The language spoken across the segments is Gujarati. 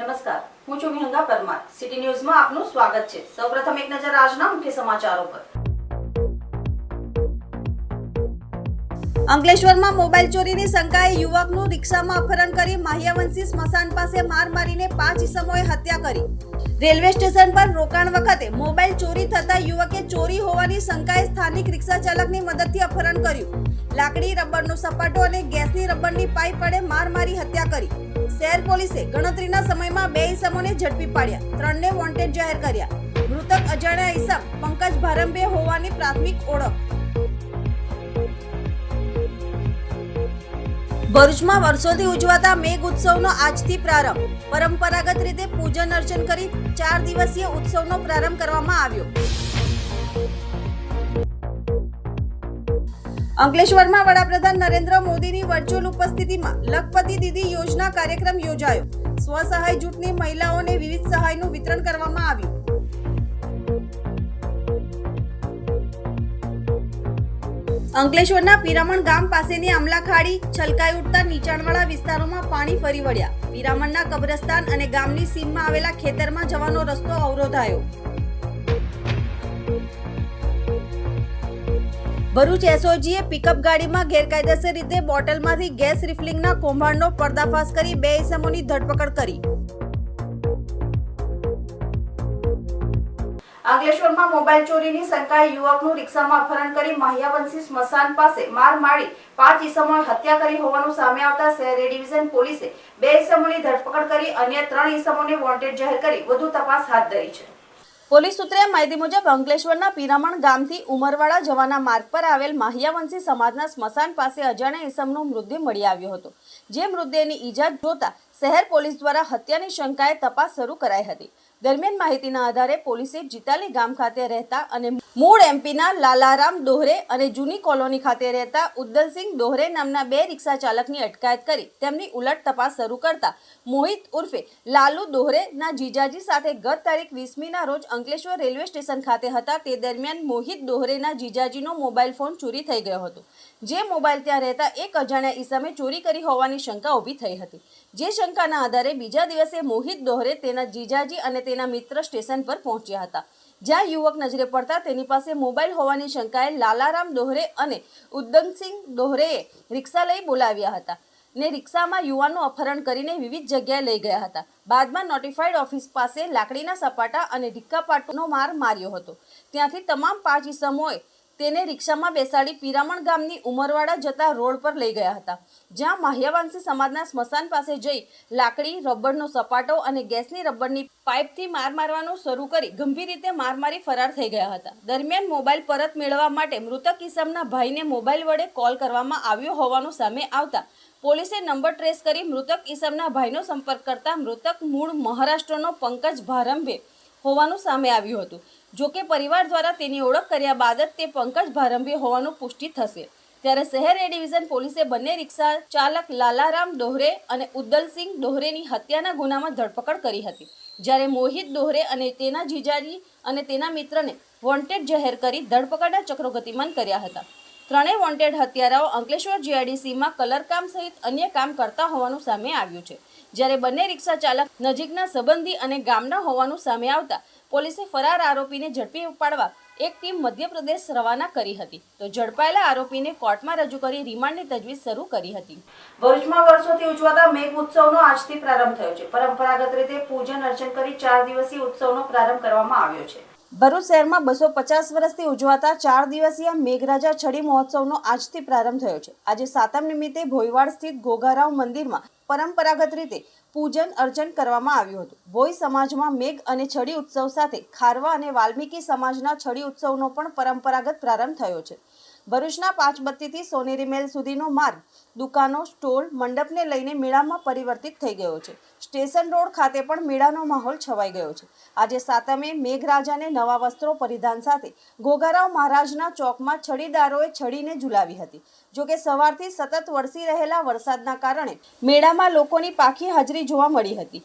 નમસ્કાર, હું છું વિહંગા પરમાર. સિટી ન્યૂઝમાં આપનું સ્વાગત છે. સૌપ્રથમ એક નજર આજના મુખ્ય સમાચારો પર. અંકલેશ્વરમાં મોબાઈલ ચોરીની શંકાએ યુવકનું રિક્ષામાં અપહરણ કરી માહ્યાવંશી સ્મશાન પાસે માર મારીને પાંચ ઇસમોએ હત્યા કરી. રેલવે સ્ટેશન પર રોકાણ વખતે મોબાઈલ ચોરી થતા યુવકે ચોરી હોવાની શંકાએ સ્થાનિક રિક્ષા ચાલકની મદદથી અપહરણ કર્યું. લાકડી, રબરનો સપાટો અને ગેસની રબરની પાઇપ વડે માર મારી હત્યા કરી. શહેર પોલીસે ગણતરીના સમયમાં બે ઇસમોને ઝડપી પાડ્યા. ત્રણને વોન્ટેડ જાહેર કર્યા. મૃતક અજાણ્યા ઇસમ પંકજ ભારંભે હોવાની પ્રાથમિક ઓળખ. ભરૂચમાં વર્ષોથી ઉજવાતા મેઘ ઉત્સવનો આજથી પ્રારંભ. પરંપરાગત રીતે પૂજન અર્ચન કરી ચાર દિવસીય ઉત્સવનો પ્રારંભ કરવામાં આવ્યો. અંકલેશ્વરમાં વડાપ્રધાન નરેન્દ્ર મોદીની વર્ચ્યુઅલ ઉપસ્થિતિમાં લખપતિ દીદી યોજના કાર્યક્રમ યોજાયો. સ્વસહાય જૂથની મહિલાઓને વિવિધ સહાયનું વિતરણ કરવામાં આવ્યું. અંકલેશ્વરના પિરામણ ગામ પાસેની આમલા ખાડી છલકાઈ ઉઠતા નીચાણવાળા વિસ્તારોમાં પાણી ફરી વળ્યા. પિરામણના કબ્રસ્તાન અને ગામની સીમમાં આવેલા ખેતરમાં જવાનો રસ્તો અવરોધાયો. ભરૂચ એસઓજીએ પિકઅપ ગાડીમાં ગેરકાયદેસર રીતે બોટલમાંથી ગેસ રિફિલિંગના કૌભાંડનો પર્દાફાશ કરી બે ઇસમોની ધરપકડ કરી. અંકલેશ્વરમાં મોબાઈલ ચોરીની શંકાએ યુવકનું રિક્ષામાં અપહરણ કરી માહ્યાવંશી સ્મશાન પાસે માર મારી પાંચ ઇસમોએ હત્યા કરી હોવાનું સામે આવતા શહેર ડિવિઝન પોલીસે બે ઇસમોની ધરપકડ કરી અન્ય ત્રણ ઇસમોને વોન્ટેડ જાહેર કરી. વધુ તપાસ હાથ ધરી છે. પોલીસ સૂત્રે માહિતી મુજબ અંકલેશ્વરના પિરામણ ગામથી ઉમરવાડા જવાના માર્ગ પર આવેલ માહિયાવંશી સમાજના સ્મશાન પાસે અજાણ્યા ઈસમનો મૃતદેહ મળી આવ્યો હતો. જે મૃતદેહની ઈજા જોતા શહેર પોલીસ દ્વારા હત્યાની શંકાએ તપાસ શરૂ કરાઈ હતી. દરમિયાન માહિતીના આધારે પોલીસે જીતાલી ગામ ખાતે રહેતા અને મૂળ એમપીના લાલારામ દોહરે અને જૂની કોલોની ખાતે રહેતા ઉદ્દલસિંહ દોહરે નામના બે રિક્ષા ચાલકની અટકાયત કરી. તેમની ઉલટ તપાસ શરૂ કરતા મોહિત ઉર્ફે લાલુ દોહરેના જીજાજી સાથે ગત તારીખ વીસમીના રોજ અંકલેશ્વર રેલવે સ્ટેશન ખાતે હતા. તે દરમિયાન મોહિત દોહરેના જીજાજીનો મોબાઈલ ફોન ચોરી થઈ ગયો હતો. જે મોબાઈલ ત્યાં રહેતા એક અજાણ્યા ઈસમે ચોરી કરી હોવાની શંકા ઊભી થઈ હતી. જે શંકાના આધારે બીજા દિવસે મોહિત દોહરે તેના જીજાજી અને તેના મિત્ર સ્ટેશન પર પહોંચ્યા હતા. જ્યાં યુવક નજરે પડતા તેની પાસે મોબાઈલ હોવાની શંકાએ લાલારામ દોહરે અને ઉદ્દમસિંહ દોહરેએ રિક્ષા લઈ બોલાવ્યા હતા ને રિક્ષામાં યુવાનનું અપહરણ કરીને વિવિધ જગ્યાએ લઈ ગયા હતા. બાદમાં નોટિફાઈડ ઓફિસ પાસે લાકડીના સપાટા અને ઢીક્કાપાટુનો માર માર્યો હતો. ત્યાંથી તમામ પાંચ ઇસમોએ તેને રિક્ષામાં બેસાડી પિરામણ ગામની ઉમરવાડા જતા રોડ પર લઈ ગયા હતા, જ્યાં માહ્યાવાંશી સમાજના સ્મશાન પાસે જઈ લાકડી, રબરનો સપાટો અને ગેસની રબરની પાઇપથી માર મારવાનું શરૂ કરી ગંભીર રીતે માર મારી ફરાર થઈ ગયા હતા. દરમિયાન મોબાઈલ પરત મેળવવા માટે મૃતક ઇસમના ભાઈને મોબાઈલ વડે કોલ કરવામાં આવ્યો હોવાનું સામે આવતા પોલીસે નંબર ટ્રેસ કરી મૃતક ઇસમના ભાઈનો સંપર્ક કરતા મૃતક મૂળ મહારાષ્ટ્રનો પંકજ ભારંભે હોવાનું સામે આવ્યું હતું. જોકે પરિવાર દ્વારા તેની ઓળખ કર્યા બાદ જ તે પંકજ ભારંભી હોવાનું પુષ્ટિ થશે. ત્યારે શહેર એ ડિવિઝન પોલીસે બંને રિક્ષા ચાલક લાલારામ દોહરે અને ઉદ્દલસિંહ ડોહરેની હત્યાના ગુનામાં ધરપકડ કરી હતી. જ્યારે મોહિત દોહરે અને તેના જીજાજી અને તેના મિત્રને વોન્ટેડ જાહેર કરી ધરપકડના ચક્રો ગતિમાન કર્યા હતા. ત્રણેય વોન્ટેડ હત્યારાઓ અંકલેશ્વર જીઆઈડીસીમાં કલરકામ સહિત અન્ય કામ કરતા હોવાનું સામે આવ્યું છે. જ્યારે બંને રિક્ષા ચાલક નજીકના સંબંધી અને ગામના હોવાનું સામે આવતા પોલીસે ફરાર આરોપીને ઝડપી પાડવા એક ટીમ મધ્યપ્રદેશ રવાના કરી હતી. તો ઝડપાયેલા આરોપીને કોર્ટમાં રજૂ કરી રિમાન્ડની તજવીજ શરૂ કરી હતી. ભરૂચમાં વર્ષોથી ઉજવાતા મેઘ ઉત્સવનો આજથી પ્રારંભ થયો છે. પરંપરાગત રીતે પૂજન અર્ચન કરી ચાર દિવસીય ઉત્સવનો પ્રારંભ કરવામાં આવ્યો છે. ભરૂચ શહેરમાં બસો પચાસ વર્ષથી ઉજવાતા ચાર દિવસીય મેઘરાજા છડી મહોત્સવનો આજથી પ્રારંભ થયો છે. આજે સાતમ નિમિત્તે ભોયવાડ સ્થિત ગોગારાવ મંદિરમાં પરંપરાગત રીતે પૂજન અર્ચન કરવામાં આવ્યું હતું. ભોઈ સમાજમાં મેઘ અને છડી ઉત્સવ સાથે ખારવા અને વાલ્મીકી સમાજના છડી ઉત્સવનો પણ પરંપરાગત પ્રારંભ થયો છે. ભરૂચના પાંચબત્તીથી સોનેરી મેલ સુધીનો માર્ગ, દુકાનો, સ્ટોલ, મંડપને લઈને મેળામાં પરિવર્તિત થઈ ગયો છે. સ્ટેશન રોડ ખાતે પણ મેળાનો માહોલ છવાઈ ગયો છે. આજે સાતમે મેઘરાજાને નવા વસ્ત્રો પરિધાન સાથે ગોગારાવ મહારાજના ચોકમાં છડીદારોએ છડીને ઝુલાવી હતી. જોકે સવારથી સતત વરસી રહેલા વરસાદના કારણે મેળામાં લોકોની પાખી હાજરી જોવા મળી હતી.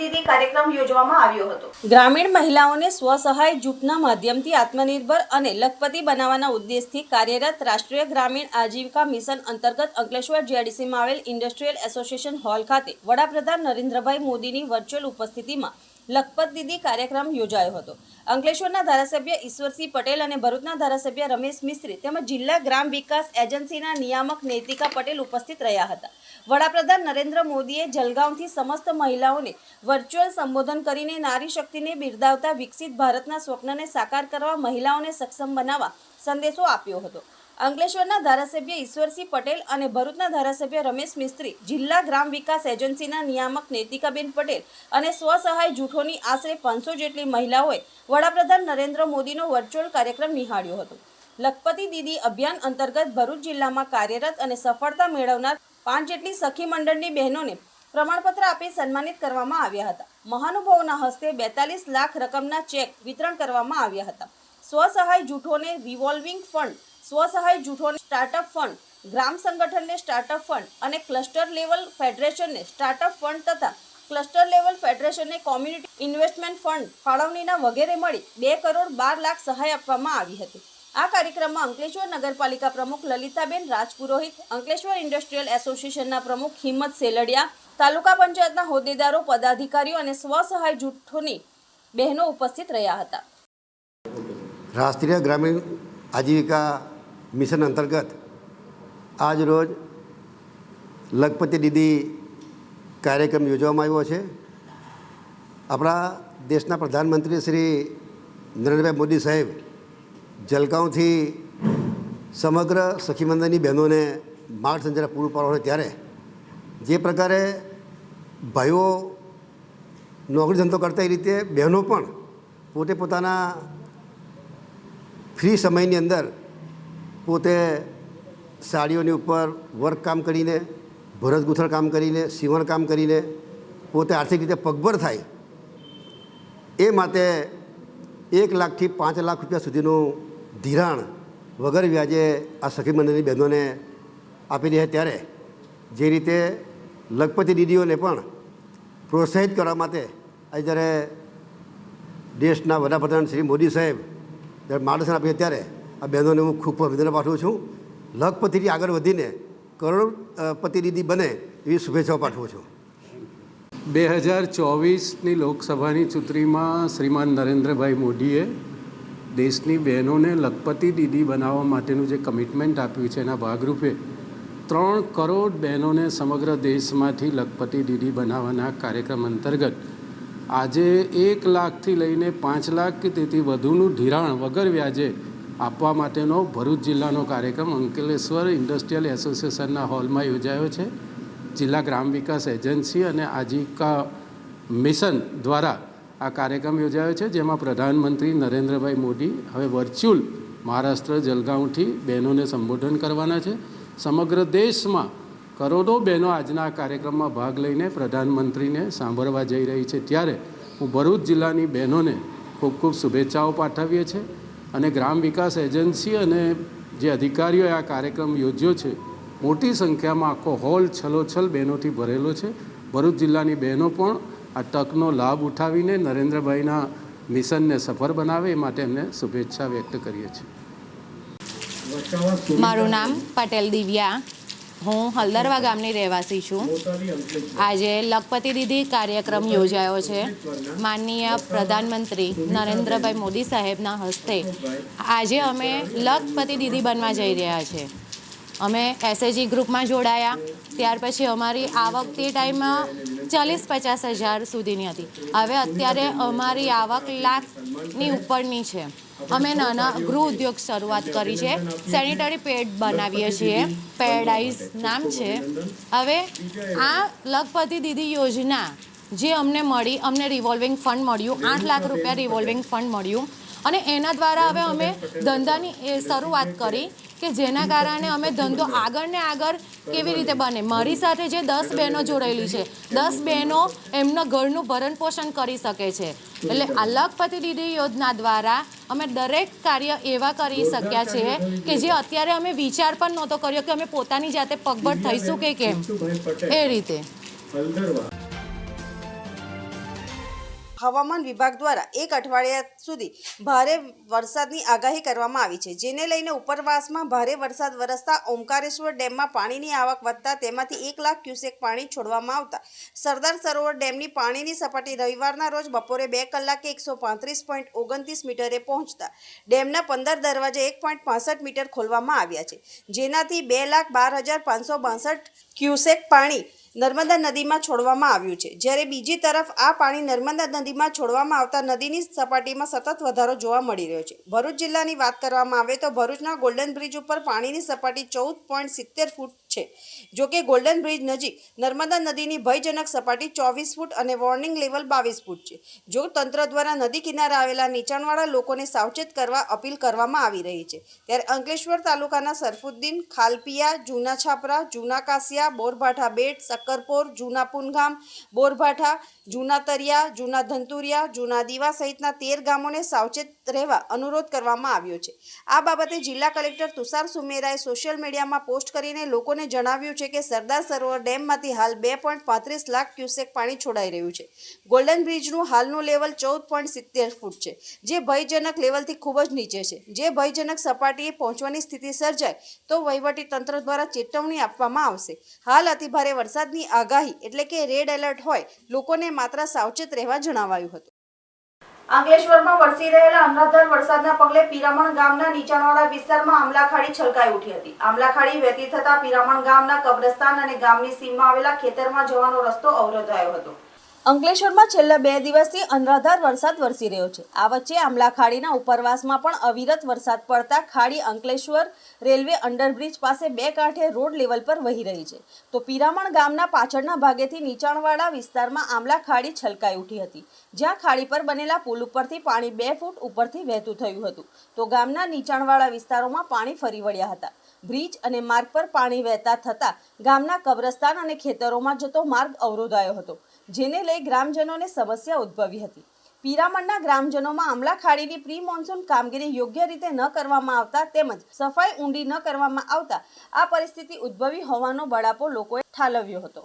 દીદી કાર્યક્રમ યોજવામાં આવ્યો હતો. ગ્રામીણ મહિલાઓને સ્વસહાય જૂથના માધ્યમથી આત્મનિર્ભર અને લખપતિ બનાવવાના ઉદ્દેશથી કાર્યરત રાષ્ટ્રીય ગ્રામીણ આજીવિકા મિશન અંતર્ગત અંકલેશ્વર જીઆરડીસીમાં આવેલ ઇન્ડસ્ટ્રીયલ એસોસિએશન હોલ ખાતે વડાપ્રધાન નરેન્દ્રભાઈ મોદીની વર્ચ્યુઅલ ઉપસ્થિતિમાં લખપત દીદી કાર્યક્રમ યોજાયો હતો. અંકલેશ્વરના ધારાસભ્ય ઈશ્વરસિંહ પટેલ અને ભરૂચના ધારાસભ્ય રમેશ મિસ્ત્રી તેમજ જિલ્લા ગ્રામ વિકાસ એજન્સીના નિયામક નૈતિકા પટેલ ઉપસ્થિત રહ્યા હતા. વડાપ્રધાન નરેન્દ્ર મોદીએ જલગાંવથી સમસ્ત મહિલાઓને વર્ચ્યુઅલ સંબોધન કરીને નારી શક્તિને બિરદાવતા વિકસિત ભારતના સ્વપ્નને સાકાર કરવા મહિલાઓને સક્ષમ બનાવવા સંદેશો આપ્યો હતો. અંકલેશ્વરના ધારાસભ્ય ઈશ્વરસિંહ પટેલ અને ભરૂચના ધારાસભ્ય રમેશ મિસ્ત્રી, જિલ્લા ગ્રામ વિકાસ એજન્સીના નિયામક નૈતિકાબેન પટેલ અને સ્વસહાય જૂથોની આશરે પાંચસો જેટલી મહિલાઓએ વડાપ્રધાન નરેન્દ્ર મોદીનો વર્ચ્યુઅલ કાર્યક્રમ નિહાળ્યો હતો. લખપતિ દીદી અભિયાન અંતર્ગત ભરૂચ જિલ્લામાં કાર્યરત અને સફળતા મેળવનાર પાંચ જેટલી સખી મંડળની બહેનોને પ્રમાણપત્ર આપી સન્માનિત કરવામાં આવ્યા હતા. મહાનુભાવોના હસ્તે બેતાલીસ લાખ રકમના ચેક વિતરણ કરવામાં આવ્યા હતા. સ્વસહાય જૂથોને રિવોલ્વિંગ ફંડ સ્વસહાય જૂથોને સ્ટાર્ટઅપ ફંડ ગ્રામ સંગઠનને સ્ટાર્ટઅપ ફંડ અને ક્લસ્ટર લેવલ ફેડરેશનને સ્ટાર્ટઅપ ફંડ તથા ક્લસ્ટર લેવલ ફેડરેશનને કોમ્યુનિટી ઇન્વેસ્ટમેન્ટ ફંડ ફાળવણીના વગેરે મળી બે કરોડ બાર લાખ સહાય આપવામાં આવી હતી. આ કાર્યક્રમમાં અંકલેશ્વર નગરપાલિકા પ્રમુખ લલિતાબેન રાજપુરોહિત, અંકલેશ્વર ઇન્ડસ્ટ્રીયલ એસોસિએશનના પ્રમુખ હિંમત સેલડિયા, તાલુકા પંચાયતના હોદ્દેદારો, પદાધિકારીઓ અને સ્વસહાય જૂથોની બહેનો ઉપસ્થિત રહ્યા હતા. રાષ્ટ્રીય ગ્રામીણ આજીવિકા મિશન અંતર્ગત આજ રોજ લખપતિ દીદી કાર્યક્રમ યોજવામાં આવ્યો છે. આપણા દેશના પ્રધાનમંત્રી શ્રી નરેન્દ્રભાઈ મોદી સાહેબ જલગાંવથી સમગ્ર સખી બહેનોને બહેનોને માર્ગસંચાર પૂરું પાડવાનું ત્યારે જે પ્રકારે ભાઈઓ નોકરી ધંધો કરતા એ રીતે બહેનો પણ પોતે પોતાના ફ્રી સમયની અંદર પોતે સાડીઓની ઉપર વર્ક કામ કરીને, ભરત ગૂંથણ કામ કરીને, સીવણ કામ કરીને પોતે આર્થિક રીતે પગભર થાય, એ માટે એક લાખથી પાંચ લાખ રૂપિયા સુધીનું ધિરાણ વગર વ્યાજે આ સખી મંડળની બહેનોને આપી દે ત્યારે. જે રીતે લખપતિ દીદીઓને પણ પ્રોત્સાહિત કરવા માટે આજે જ્યારે દેશના વડાપ્રધાન શ્રી મોદી સાહેબ જ્યારે માર્ગદર્શન આપીએ ત્યારે આ બહેનોને હું ખૂબ અભિનંદન પાઠવું છું. લખપતિથી આગળ વધીને કરોડપતિ દીદી બને એવી શુભેચ્છાઓ પાઠવું છું. બે હજાર ચોવીસની લોકસભાની ચૂંટણીમાં શ્રીમાન નરેન્દ્રભાઈ મોદીએ દેશની બહેનોને લખપતિ દીદી બનાવવા માટેનું જે કમિટમેન્ટ આપ્યું છે, એના ભાગરૂપે ત્રણ કરોડ બહેનોને સમગ્ર દેશમાંથી લખપતિ દીદી બનાવવાના કાર્યક્રમ અંતર્ગત આજે એક લાખથી લઈને પાંચ લાખ કે તેથી વધુનું ધિરાણ વગર વ્યાજે આપવા માટેનો ભરૂચ જિલ્લાનો કાર્યક્રમ અંકલેશ્વર ઇન્ડસ્ટ્રીયલ એસોસિએશનના હોલમાં યોજાયો છે. જિલ્લા ગ્રામ વિકાસ એજન્સી અને આજીવિકા મિશન દ્વારા આ કાર્યક્રમ યોજાયો છે, જેમાં પ્રધાનમંત્રી નરેન્દ્રભાઈ મોદી હવે વર્ચ્યુઅલ મહારાષ્ટ્ર જલગાંવથી બહેનોને સંબોધન કરવાના છે. સમગ્ર દેશમાં કરોડો બહેનો આજના કાર્યક્રમમાં ભાગ લઈને પ્રધાનમંત્રીને સાંભળવા જઈ રહી છે. ત્યારે હું ભરૂચ જિલ્લાની બહેનોને ખૂબ ખૂબ શુભેચ્છાઓ પાઠવીએ છીએ. અને ગ્રામ વિકાસ એજન્સી અને જે અધિકારીઓએ આ કાર્યક્રમ યોજ્યો છે, મોટી સંખ્યામાં આખો હોલ છલોછલ બહેનોથી ભરેલો છે. ભરૂચ જિલ્લાની બહેનો પણ આ તકનો લાભ ઉઠાવીને નરેન્દ્રભાઈના મિશનને સફળ બનાવે એ માટે એમને શુભેચ્છા વ્યક્ત કરીએ છીએ. મારું નામ પટેલ દિવ્યા. હું હલદરવા ગામની રહેવાસી છું. આજે લખપતિ દીદી કાર્યક્રમ યોજાયો છે. માનનીય પ્રધાનમંત્રી નરેન્દ્રભાઈ મોદી સાહેબના હસ્તે આજે અમે લખપતિ દીદી બનવા જઈ રહ્યા છે. અમે એસએજી ગ્રુપમાં જોડાયા. ત્યાર પછી અમારી આવક તે ટાઈમમાં ચાલીસ પચાસ હજાર સુધીની હતી. હવે અત્યારે અમારી આવક લાખની ઉપરની છે. અમે નાના ગૃહ ઉદ્યોગ શરૂઆત કરી છે. સેનિટરી પેડ બનાવીએ છીએ. પેરાડાઇઝ નામ છે. હવે આ લખપતિ દીદી યોજના જે અમને મળી, અમને રિવોલ્વિંગ ફંડ મળ્યું. આઠ લાખ રૂપિયા રિવોલ્વિંગ ફંડ મળ્યું. અને એના દ્વારા હવે અમે ધંધાની શરૂઆત કરી. કે જેના કારણે અમે ધંધો આગળ ને આગળ કેવી રીતે બને? મારી સાથે જે દસ બહેનો જોડાયેલી છે, દસ બહેનો એમના ઘરનું ભરણ પોષણ કરી શકે છે. એટલે આ લખપતિ દીદી યોજના દ્વારા અમે દરેક કાર્ય એવા કરી શક્યા છે કે જે અત્યારે અમે વિચાર પણ નહોતો કર્યો કે અમે પોતાની જાતે પગભર થઈશું કે કેમ. એ રીતે. હવામાન વિભાગ દ્વારા એક અઠવાડિયા સુધી ભારે વરસાદની આગાહી કરવામાં આવી છે, જેને લઈને ઉપરવાસમાં ભારે વરસાદ વરસતા ઓમકારેશ્વર ડેમમાં પાણીની આવક વધતા તેમાંથી એક લાખ ક્યુસેક પાણી છોડવામાં આવતા. સરદાર સરોવર ડેમની પાણીની સપાટી રવિવારના રોજ બપોરે બે કલાકે એકસો પાંત્રીસ પોઈન્ટ ઓગણત્રીસ મીટરે પહોંચતા. ડેમના પંદર દરવાજે એક પોઈન્ટ પાસઠ મીટર ખોલવામાં આવ્યા છે, જેનાથી બે લાખ બાર હજાર પાંચસો બાસઠ ક્યુસેક પાણી નર્મદા નદીમાં છોડવામાં આવ્યું છે. જ્યારે બીજી તરફ આ પાણી નર્મદા નદીમાં છોડવામાં આવતા નદીની સપાટીમાં સતત વધારો જોવા મળી રહ્યો છે. ભરૂચ જિલ્લાની વાત કરવામાં આવે તો ભરૂચના ગોલ્ડન બ્રિજ ઉપર પાણીની સપાટી ચૌદ પોઈન્ટ સિત્તેર ફૂટ છે. જો કે ગોલ્ડન બ્રિજ નજીક નર્મદા નદીની ભયજનક સપાટી ચોવીસ ફૂટ અને વોર્નિંગ લેવલ બાવીસ ફૂટ છે. જો તંત્ર દ્વારા નદી કિનારે આવેલા નીચાણવાળા લોકોને સાવચેત કરવા અપીલ કરવામાં આવી રહી છે, ત્યારે અંકલેશ્વર તાલુકાના સરફુદ્દીન, ખાલપિયા જૂના છાપરા જૂના કાસિયા બોરભાઠા બેટ, સક્કરપોર જૂના પુનગામ બોરભાઠા જૂના તરિયા જૂના ધંતુરિયા જૂના દીવા સહિતના તેર ગામોને સાવચેત રહેવા અનુરોધ કરવામાં આવ્યો છે. આ બાબતે જિલ્લા કલેક્ટર તુષાર સુમેરાએ સોશિયલ મીડિયામાં પોસ્ટ કરીને લોકોને જણાવ્યું છે કે સરદાર સરોવર ડેમમાંથી હાલ બે પોઈન્ટ પાંત્રીસ લાખ ક્યુસેક પાણી છોડાઈ રહ્યું છે. ગોલ્ડન બ્રિજનું હાલનું લેવલ ચૌદ પોઈન્ટ સિત્તેર ફૂટ છે, જે ભયજનક લેવલથી ખૂબ જ નીચે છે. જે ભયજનક સપાટીએ પહોંચવાની સ્થિતિ સર્જાય તો વહીવટી તંત્ર દ્વારા ચેતવણી આપવામાં આવશે. હાલ અતિભારે વરસાદની આગાહી એટલે કે રેડ એલર્ટ હોય, લોકોને માત્ર સાવચેત રહેવા જણાવાયું હતું. અંકલેશ્વરમાં વરસી રહેલા અનરાધાર વરસાદના પગલે પીરામણ ગામના નીચાણવાળા વિસ્તારમાં આમલાખાડી છલકાઈ ઉઠી હતી. આમલાખાડી વહેતી થતા પીરામણ ગામના કબ્રસ્તાન અને ગામની સીમમાં આવેલા ખેતરમાં જવાનો રસ્તો અવરોધાયો હતો. અંકલેશ્વરમાં છેલ્લા બે દિવસથી અનરાધાર વરસાદ વરસી રહ્યો છે. આ વચ્ચે આમલા ખાડીના ઉપરવાસમાં પણ અવિરત વરસાદ પડતા ખાડી અંકલેશ્વર રેલવે અંડરબ્રિજ પાસે બે કાંઠે રોડ લેવલ પર વહી રહી છે. તો પીરામણ ગામના પાછળના ભાગેથી નીચાણવાળા વિસ્તારમાં આમલા ખાડી છલકાઈ ઉઠી હતી. જ્યાં ખાડી પર બનેલા પુલ ઉપરથી પાણી બે ફૂટ ઉપરથી વહેતું થયું હતું. તો ગામના નીચાણવાળા વિસ્તારોમાં પાણી ફરી વળ્યા હતા. બ્રિજ અને માર્ગ પર પાણી વહેતા થતાં ગામના કબ્રસ્તાન અને ખેતરોમાં જતો માર્ગ અવરોધાયો હતો. જેને લઈ ગ્રામજનોને સમસ્યા ઉદ્ભવી હતી. પીરામણના ગ્રામજનોમાં આમલા ખાડીની પ્રી મોન્સૂન કામગીરી યોગ્ય રીતે ન કરવામાં આવતા તેમજ સફાઈ ઊંડી ન કરવામાં આવતા આ પરિસ્થિતિ ઉદ્ભવી હોવાનો બળાપો લોકોએ ઠાલવ્યો હતો.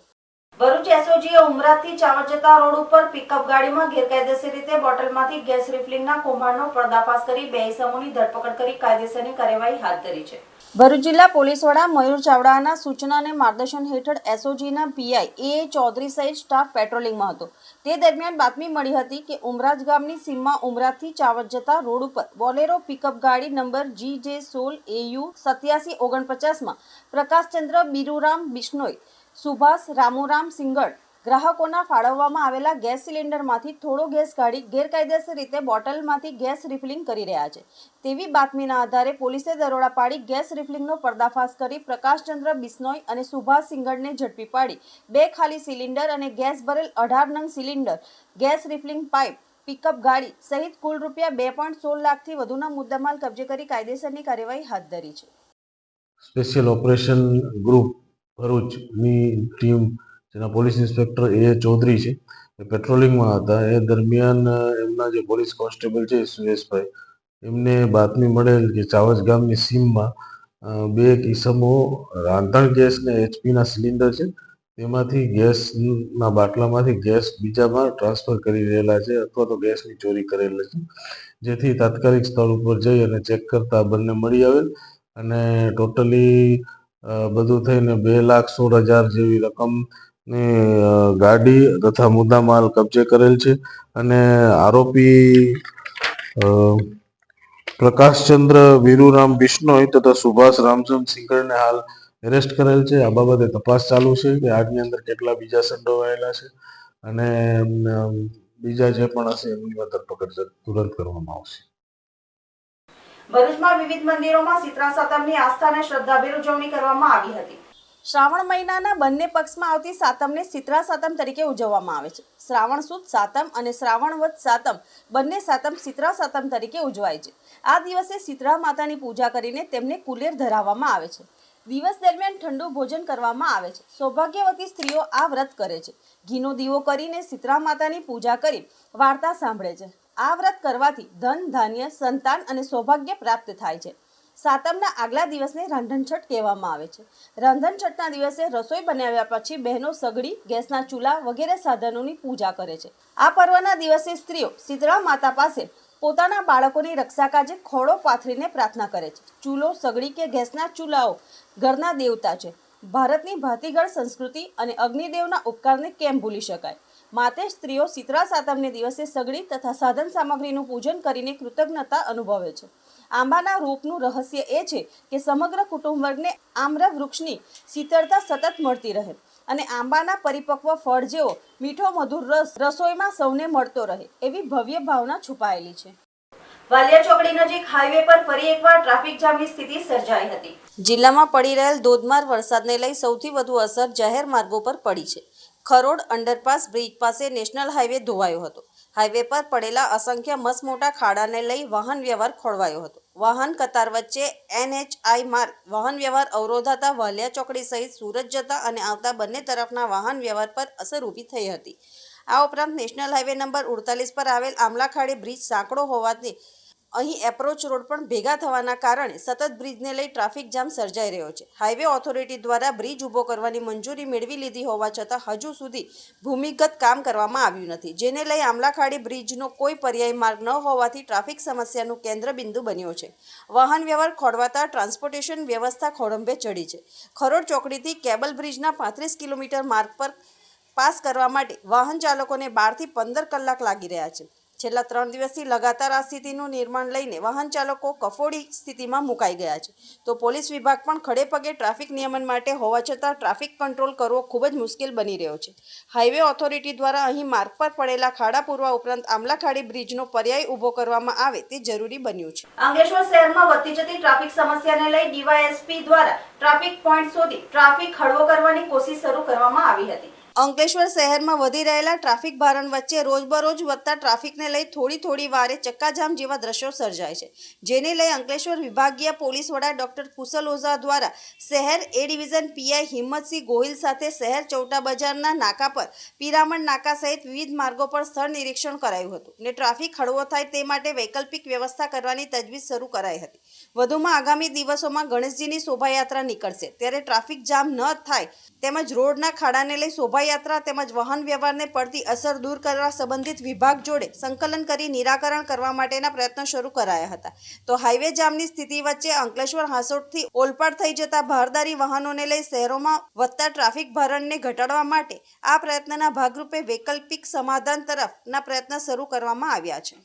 ભરૂચ એસઓજીએ ઉમરાથી ચાવર જતા રોડ ઉપર પિકઅપ ગાડીમાં ગેરકાયદેસર રીતે બોટલમાંથી ગેસ રિફિલિંગના કૌભાંડનો પર્દાફાશ કરી બે ઇસમોની ધરપકડ કરી કાયદેસરની કાર્યવાહી હાથ ધરી છે. ભરૂચ જિલ્લા પોલીસ વડા મયુર ચાવડાના સૂચના અને માર્ગદર્શન હેઠળ એસઓજીના પીઆઈ એ ચૌધરી સહિત સ્ટાફ પેટ્રોલિંગમાં હતો. તે દરમિયાન બાતમી મળી હતી કે ઉમરાજ ગામની સીમમાં ઉમરાથી ચાવટ જતા રોડ ઉપર બોલેરો પિકઅપ ગાડી નંબર જી જે સોલ એયુ સત્યાસી ઓગણપચાસમાં પ્રકાશચંદ્ર બિરુરામ બિશ્નોઈ, સુભાષ રામુરામ સિંગડ ગ્રાહકોના ફાળવવામાં આવેલા ગેસ સિલિન્ડરમાંથી થોડો ગેસ કાઢી ગેરકાયદેસર રીતે બોટલમાંથી ગેસ રિફિલિંગ કરી રહ્યા છે. તેવી બાતમીના આધારે પોલીસે દરોડા પાડી ગેસ રિફિલિંગનો પર્દાફાશ કરી પ્રકાશચંદ્ર બિસ્નોઈ અને સુભાષ સિંગડને ઝડપી પાડી. બે ખાલી સિલિન્ડર અને ગેસ ભરેલ અઢાર નંગ cylinder, gas refilling pipe, pickup ગાડી સહિત કુલ રૂપિયા બે પોઈન્ટ સોળ લાખથી વધુના મુદ્દામાલ કબજે કરી કાયદેસરની કાર્યવાહી હાથ ધરી છે. સ્પેશિયલ ઓપરેશન ગ્રુપ ભરૂચની ટીમ જેના પોલીસ ઇન્સ્પેક્ટર એ ચૌધરી છે. એ પેટ્રોલિંગમાં હતા. એ દરમિયાન એમના જે પોલીસ કોન્સ્ટેબલ છે, સુરેશભાઈ, એમને બાતમી મળેલ કે ચાવજ ગામની સીમમાં બે કિસમો રાંધણ ગેસ ને એચપીના સિલિન્ડર છે. તેમાંથી ગેસના બાટલામાંથી ગેસ બીજામાં ટ્રાન્સફર કરી રહેલા છે અથવા તો ગેસની ચોરી કરેલ છે. જેથી તાત્કાલિક સ્થળ ઉપર જઈ અને ચેક કરતા બંને મળી આવેલ અને ટોટલી બધું થઈને બે લાખ સોળ હજાર જેવી રકમની અ, ગાડી તથા મુદ્દામાલ કબજે કરેલ છે અને આરોપી પ્રકાશચંદ્ર વીરુરામ બિશ્નોઈ તથા સુભાષ રામચંદ સિંગરને હાલ એરેસ્ટ કરેલ છે. આ બાબતે તપાસ ચાલુ છે કે આગની અંદર કેટલા બીજા સંડોવાયેલા છે અને બીજા જે પણ હશે એમની ધરપકડ તુરંત કરવામાં આવશે. ભરૂચમાં વિવિધ મંદિરોમાં શીતળા સાતમની આસ્થા અને શ્રદ્ધાભેર ઉજવણી કરવામાં આવી હતી. શ્રાવણ મહિનાના બંને પક્ષમાં આવતી સાતમને સિત્રા સાતમ તરીકે ઉજવવામાં આવે છે. શ્રાવણ સુદ સાતમ અને શ્રાવણ વદ સાતમ બંને સાતમ સિત્રા સાતમ તરીકે ઉજવાય છે. આ દિવસે સિત્રા માતાની પૂજા કરીને તેમને કુલેર ધરાવવામાં આવે છે. દિવસ દરમિયાન ઠંડુ ભોજન કરવામાં આવે છે. સૌભાગ્યવતી સ્ત્રીઓ આ વ્રત કરે છે. ઘીનો દીવો કરીને શીતળા માતાની પૂજા કરી વાર્તા સાંભળે છે. આ વ્રત કરવાથી ધન, ધાન્ય, સંતાન અને સૌભાગ્ય પ્રાપ્ત થાય છે. સાતમના આગલા દિવસને રાંધણછટ કહેવામાં આવે છે. રાંધણછટના દિવસે રસોઈ બનાવ્યા પછી બહેનો સગડી, ગેસના ચૂલા વગેરે સાધનોની પૂજા કરે છે. આ પર્વના દિવસે સ્ત્રીઓ શીતળા માતા પાસે પોતાના બાળકોની રક્ષા કાજે ખોળો પાથરીને પ્રાર્થના કરે છે. ચૂલો, સગડી કે ગેસના ચૂલાઓ ઘરના દેવતા છે. ભારતની ભાતીગળ સંસ્કૃતિ અને અગ્નિદેવના ઉપકારને કેમ ભૂલી શકાય? માતે સ્ત્રીઓ શીતળા સાતમને દિવસે સગડી તથા સાધન સામગ્રીનું પૂજન કરીને કૃતજ્ઞતા અનુભવે છે. આંબાના રૂપનું રહસ્ય એ છે કે સમગ્ર કુટુંબ વર્ગને આમ્ર વૃક્ષની શીતળતા સતત મળતી રહે અને આંબાના પરિપક્વ ફળ જેવો મીઠો મધુર રસ રસોઈમાં સૌને મળતો રહે એવી ભવ્ય ભાવના છુપાયેલી છે. વાલિયા ચોકડી નજીક હાઈવે પર ફરી એકવાર ટ્રાફિક જામની સ્થિતિ સર્જાઈ હતી. જિલ્લામાં પડી રહેલ ધોધમાર વરસાદને લઈ સૌથી વધુ અસર જાહેર માર્ગો પર પડી છે. ખરોડ અંડરપાસ બ્રિજ પાસે નેશનલ હાઈવે ધોવાયો હતો. હાઈવે પર પડેલા અસંખ્ય મસમોટા ખાડાને લઈ વાહન વ્યવહાર ખોળવાયો હતો. વાહન કતાર વચ્ચે એનએચઆઈ માર્ગ, વાહન વ્યવહાર અવરોધાતા વાલિયા ચોકડી સહિત સુરત જતા અને આવતા બંને તરફના વાહન વ્યવહાર પર અસર ઊભી થઈ હતી. આ ઉપરાંત નેશનલ હાઈવે નંબર ઉડતાલીસ પર આવેલ આમલાખાડી બ્રિજ સાંકડો હોવાથી અહીં એપ્રોચ રોડ પણ ભેગા થવાના કારણે સતત બ્રિજને લઈ ટ્રાફિક જામ સર્જાઈ રહ્યો છે. હાઈવે ઓથોરિટી દ્વારા બ્રિજ ઊભો કરવાની મંજૂરી મેળવી લીધી હોવા છતાં હજુ સુધી ભૂમિગત કામ કરવામાં આવ્યું નથી. જેને લઈ આમલાખાડી બ્રિજનો કોઈ પર્યાય માર્ગ ન હોવાથી ટ્રાફિક સમસ્યાનું કેન્દ્રબિંદુ બન્યો છે. વાહન વ્યવહાર ખોરવાતા ટ્રાન્સપોર્ટેશન વ્યવસ્થા ખોળંબે ચડી છે. ખરોડ ચોકડીથી કેબલ બ્રિજના પાંત્રીસ કિલોમીટર માર્ગ પર પાસ કરવા માટે વાહન ચાલકોને બારથી પંદર કલાક લાગી રહ્યા છે. છેલ્લા ત્રણ દિવસથી લગાતાર આ સ્થિતિનું નિર્માણ લઈને વાહન ચાલકો કફોડી સ્થિતિમાં મુકાઈ ગયા છે. તો પોલીસ વિભાગ પણ ખડે પગે ટ્રાફિક નિયમન માટે હોવા છતાં ટ્રાફિક કંટ્રોલ કરવો ખૂબ જ મુશ્કેલ બની રહ્યો છે. હાઈવે ઓથોરિટી દ્વારા અહીં માર્ગ પર પડેલા ખાડા પૂરવા ઉપરાંત આમલાખાડી બ્રિજનો પર્યાય ઊભો કરવામાં આવે તે જરૂરી બન્યું છે. અંગેશ્વર શહેરમાં વધતી જતી ટ્રાફિક સમસ્યાને લઈ ડીવાયએસપી દ્વારા ટ્રાફિક પોઈન્ટ શોધી ટ્રાફિક હળવો કરવાની કોશિશ શરૂ કરવામાં આવી હતી. અંકલેશ્વર શહેરમાં વધી રહેલા ટ્રાફિક ભારણ વચ્ચે રોજબરોજ વધતા ટ્રાફિકને લઈ થોડી થોડી વારે ચક્કાજામ જેવા દ્રશ્યો સર્જાય છે. જેને લઈ અંકલેશ્વર વિભાગીય પોલીસ વડા ડોક્ટર કુશલ ઓઝા દ્વારા શહેર A division PI Himmatsinh Gohil સાથે શહેર ચૌટા બજારના નાકા પર, પિરામણ નાકા સહિત વિવિધ માર્ગો પર સ્થળ નિરીક્ષણ કરાયું હતું ને ટ્રાફિક હળવો થાય તે માટે વૈકલ્પિક વ્યવસ્થા કરવાની તજવીજ શરૂ કરાઈ હતી. વધુમાં આગામી દિવસોમાં ગણેશજીની શોભાયાત્રા નીકળશે. ત્યારે ટ્રાફિક જામ ન થાય તેમજ રોડના ખાડાને લઈ શોભાયાત્રા તેમજ વાહન વ્યવહારને પડતી અસર દૂર કરવા સંબંધિત વિભાગ જોડે સંકલન કરી નિરાકરણ કરવા માટેના પ્રયત્નો શરૂ કરાયા હતા. તો હાઈવે જામની સ્થિતિ વચ્ચે અંકલેશ્વર હાંસોટથી ઓલપાડ થઈ જતા ભારદારી વાહનોને લઈ શહેરોમાં વધતા ટ્રાફિક ભારણને ઘટાડવા માટે આ પ્રયત્નના ભાગરૂપે વૈકલ્પિક સમાધાન તરફના પ્રયત્ન શરૂ કરવામાં આવ્યા છે.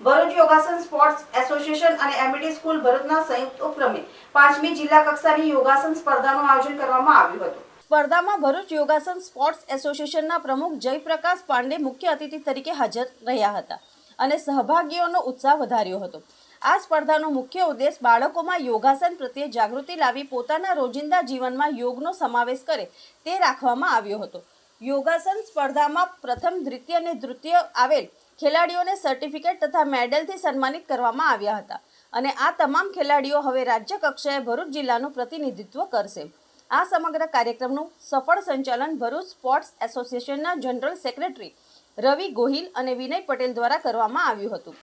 ભરૂચ યોગાસન સ્પોર્ટ્સ એસોસિએશન અને એમબીટી સ્કૂલ ભરૂચના સંયુક્ત ઉપક્રમે પાંચમી જિલ્લા કક્ષાની યોગાસન સ્પર્ધાનું આયોજન કરવામાં આવ્યું હતું. સ્પર્ધામાં ભરૂચ યોગાસન સ્પોર્ટ્સ એસોસિએશનના પ્રમુખ જયપ્રકાશ પાંડે મુખ્ય અતિથિ તરીકે હાજર રહ્યા હતા અને સહભાગીઓનો ઉત્સાહ વધાર્યો હતો. આ સ્પર્ધાનો મુખ્ય ઉદ્દેશ બાળકોમાં યોગાસન પ્રત્યે જાગૃતિ લાવી પોતાના રોજિંદા જીવનમાં યોગનો સમાવેશ કરે તે રાખવામાં આવ્યો હતો. યોગાસન સ્પર્ધામાં પ્રથમ, દ્વિતીય અને તૃતીય આવેલ ખેલાડીઓને સર્ટિફિકેટ તથા મેડલથી સન્માનિત કરવામાં આવ્યા હતા. અને આ તમામ ખેલાડીઓ હવે રાજ્ય કક્ષાએ ભરૂચ જિલ્લાનું પ્રતિનિધિત્વ કરશે. આ સમગ્ર કાર્યક્રમનું સફળ સંચાલન ભરૂચ સ્પોર્ટ્સ એસોસિએશનના જનરલ સેક્રેટરી રવિ ગોહિલ અને વિનય પટેલ દ્વારા કરવામાં આવ્યું હતું.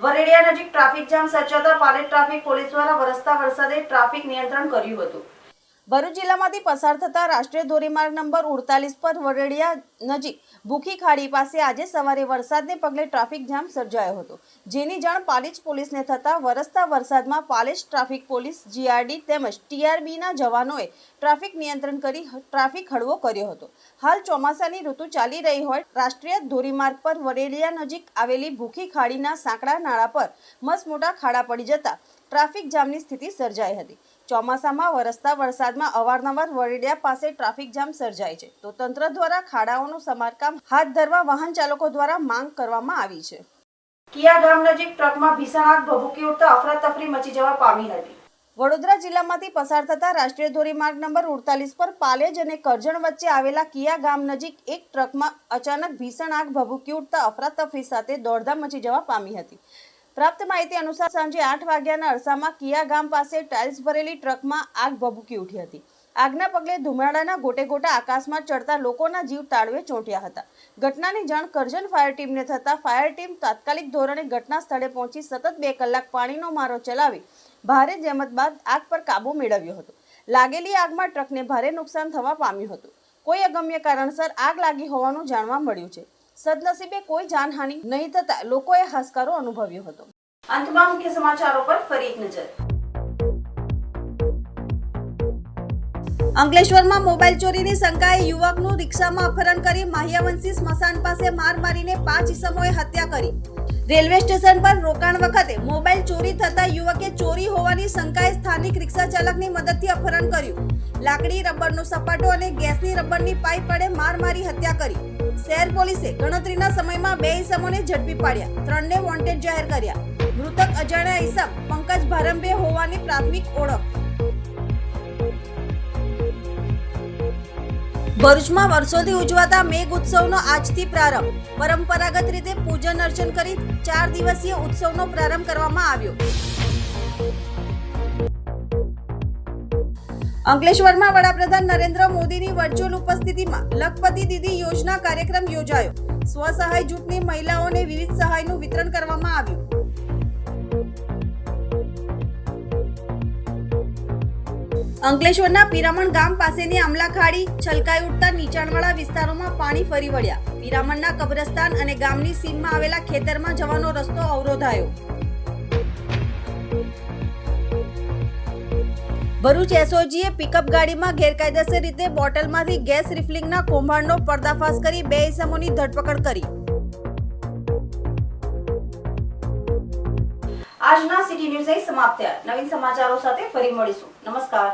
વરેડિયા નજીક ટ્રાફિક જામ સર્જાતા પાલેટ ટ્રાફિક પોલીસ દ્વારા વરસતા વરસાદે ટ્રાફિક નિયંત્રણ કર્યું હતું. ભરૂચ જિલ્લામાંથી પસાર થતા રાષ્ટ્રીય ધોરીમાર્ગ નંબર ઉડતાલીસ પર વરેડિયા નજીક ભૂખી ખાડી પાસે આજે સવારે વરસાદને પગલે ટ્રાફિક જામ સર્જાયો હતો. જેની જાણ પાલેજ પોલીસને થતાં વરસતા વરસાદમાં પાલેજ ટ્રાફિક પોલીસ જીઆરડી તેમજ ટીઆરબીના જવાનોએ ટ્રાફિક નિયંત્રણ કરી ટ્રાફિક હળવો કર્યો હતો. હાલ ચોમાસાની ઋતુ ચાલી રહી હોય રાષ્ટ્રીય ધોરીમાર્ગ પર વરેડિયા નજીક આવેલી ભૂખી ખાડીના સાંકડા નાળા પર મસમોટા ખાડા પડી જતા ટ્રાફિક જામની સ્થિતિ સર્જાઈ હતી. ચોમાસામાં વરસતા વરસાદમાં અવારનવાર વરડિયા પાસે ટ્રાફિક જામ સર્જાય છે. તો તંત્ર દ્વારા ખાડાઓનું સમારકામ હાથ ધરવા વાહન ચાલકો દ્વારા માંગ કરવામાં આવી છે. કિયા ગામ નજીક ટ્રકમાં ભીષણ આગ ભભૂકી ઉઠતા અફરાતફરી મચી જવા પામી હતી. વડોદરા જિલ્લામાંથી પસાર થતા રાષ્ટ્રીય ધોરીમાર્ગ નંબર ઉડતાલીસ પર પાલેજ અને કરજણ વચ્ચે આવેલા કિયા ગામ નજીક એક ટ્રકમાં અચાનક ભીષણ આગ ભભૂકી ઉઠતા અફરાતફરી સાથે દોડધામ મચી જવા પામી હતી. પ્રાપ્ત માહિતી અનુસાર સાંજે આઠ વાગ્યાના અરસામાં કિયા ગામ પાસે ટાઇલ્સ ભરેલી ટ્રકમાં આગ ભભૂકી ઉઠી હતી. આગના પગલે ધુમાડાના ગોટે ગોટા આકાશમાં ચડતા લોકોના જીવ તાળવે ચોંટ્યા હતા. ઘટનાની જાણ કરજણ ફાયર ટીમને થતાં ફાયર ટીમ તાત્કાલિક ધોરણે ઘટના સ્થળે પહોંચી સતત બે કલાક પાણીનો મારો ચલાવી ભારે જહેમત બાદ આગ પર કાબુ મેળવ્યો હતો. લાગેલી આગમાં ટ્રકને ભારે નુકસાન થવા પામ્યું હતું. કોઈ અગમ્ય કારણસર આગ લાગી હોવાનું જાણવા મળ્યું છે. સદનસીબે કોઈ જાનહાનિ નહીં થતા લોકોએ હાશકારો અનુભવ્યો હતો. અંતમાં મુખ્ય સમાચારો પર ફરી એક નજર. અંકલેશ્વરમાં મોબાઈલ ચોરીની શંકાએ યુવકનું રિક્ષામાં અપહરણ કરી માહ્યાવંશી સ્મશાન પાસે માર મારીને પાંચ ઇસમોએ હત્યા કરી. રેલવે સ્ટેશન પર રોકાણ વખતે મોબાઈલ ચોરી થતા યુવકે ચોરી હોવાની શંકાએ સ્થાનિક રિક્ષા ચાલકની મદદથી અપહરણ કર્યું. લાકડી રબરનો સપાટો અને ગેસની રબરની પાઇપ વડે માર મારી હત્યા કરી. શહેર પોલીસે ગણતરીના સમયમાં બે ઇસમોને ઝડપી પાડ્યા. ત્રણને વોન્ટેડ જાહેર કર્યા. મૃતક અજાણ્યા ઇસમ પંકજ ભારંભે હોવાની પ્રાથમિક ઓળખ. ભરૂચમાં વર્ષોથી ઉજવાતા મેઘ ઉત્સવનો આજથી પ્રારંભ. પરંપરાગત રીતે પૂજન અર્ચન કરી ચાર દિવસીય ઉત્સવનો પ્રારંભ કરવામાં આવ્યો. અંકલેશ્વરમાં વડાપ્રધાન નરેન્દ્ર મોદીની વર્ચ્યુઅલ ઉપસ્થિતિમાં લખપતિ દીદી યોજના કાર્યક્રમ યોજાયો. સ્વસહાય જૂથની મહિલાઓને વિવિધ સહાયનું વિતરણ કરવામાં આવ્યું. અંકલેશ્વરના પિરામણ ગામ પાસેની આમલાખાડી છલકાઈ ઉઠતા નીચાણવાળા વિસ્તારોમાં પાણી ફરી વળ્યા. પિરામણના કબ્રસ્તાન અને ગામની સીમમાં આવેલા ખેતરમાં જવાનો રસ્તો અવરોધાયો. ભરૂચ એસઓજીએ પિકઅપ ગાડીમાં ગેરકાયદેસર રીતે બોટલમાંથી ગેસ રિફિલિંગના કૌભાંડનો પર્દાફાશ કરી બે ઇસમોની ધરપકડ કરી. આજના સિટી ન્યૂઝ સમાપ્ત થયા. નવીન સમાચારો સાથે ફરી મળીશું. નમસ્કાર.